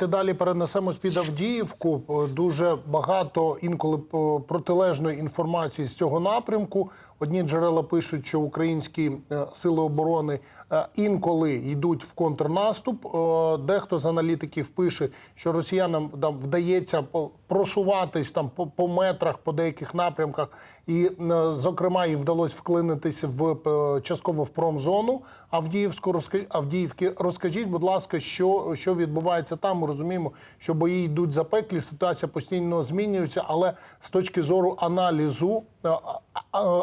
Далі перенесемось під Авдіївку. Е, Дуже багато інколи е, протилежної інформації з цього напрямку. Одні джерела пишуть, що українські е, сили оборони інколи йдуть в контрнаступ. Дехто з аналітиків пише, що росіянам там вдається просуватись там по, метрах, по деяких напрямках, і зокрема їм вдалося вклинитися в частково в промзону Авдіївську. Авдіївки. Розкажіть, будь ласка, що, що відбувається там? Ми розуміємо, що бої йдуть запеклі, ситуація постійно змінюється, але з точки зору аналізу е,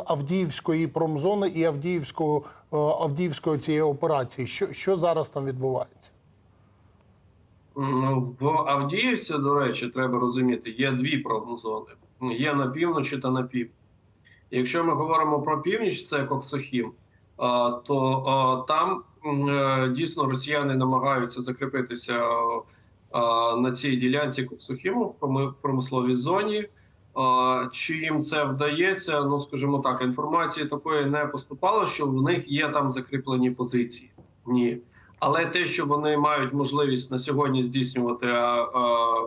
Авдіївської промзони і Авдіївського е, Авдіївської цієї операції, що, що зараз там відбувається? В Авдіївці, до речі, треба розуміти, є дві промзони. Є на півночі та на півдні. Якщо ми говоримо про північ, це Коксохім, то там е, дійсно росіяни намагаються закріпитися на цій ділянці Коксохіму в промисловій зоні. Чи їм це вдається? Ну скажімо так, інформації такої не поступало, що в них є там закріплені позиції. Ні. Але те, що вони мають можливість на сьогодні здійснювати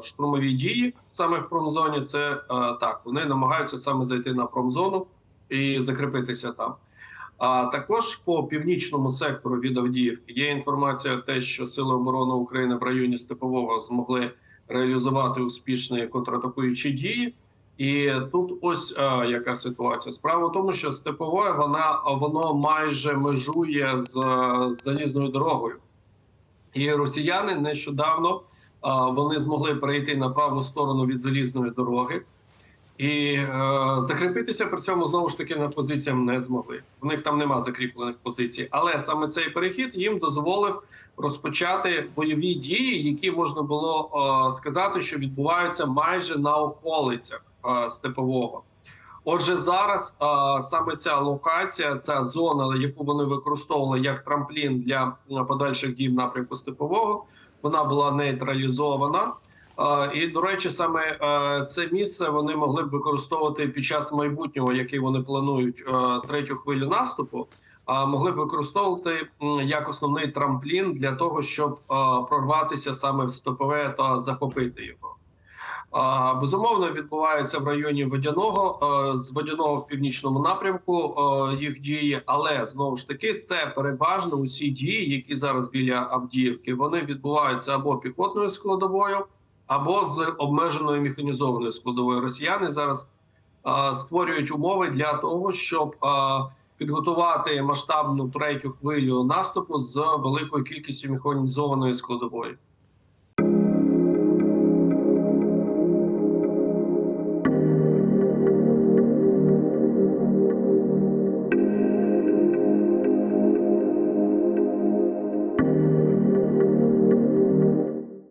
штурмові дії саме в промзоні, це так. Вони намагаються саме зайти на промзону і закріпитися там. А також по північному сектору від Авдіївки є інформація, те, що Сили оборони України в районі Степового змогли реалізувати успішні контратакуючі дії. І тут ось а, яка ситуація. Справа в тому, що степове вона воно майже межує з, з залізною дорогою. І росіяни нещодавно а, вони змогли перейти на праву сторону від залізної дороги і е, закріпитися при цьому знову ж таки на позиціям не змогли. В них там нема закріплених позицій, але саме цей перехід їм дозволив розпочати бойові дії, які можна було е, сказати, що відбуваються майже на околицях е, степового. Отже, зараз а, саме ця локація, ця зона, яку вони використовували як трамплін для подальших дій в напрямку степового, вона була нейтралізована. І до речі, саме це місце вони могли б використовувати під час майбутнього, який вони планують третю хвилю наступу. А могли б використовувати як основний трамплін для того, щоб прорватися саме в степове та захопити його. Безумовно, відбувається в районі водяного е, з водяного в північному напрямку е, їх дії, але знову ж таки це переважно усі дії, які зараз біля Авдіївки, вони відбуваються або піхотною складовою, або з обмеженою механізованою складовою. Росіяни зараз е, створюють умови для того, щоб е, підготувати масштабну третю хвилю наступу з великою кількістю механізованої складової.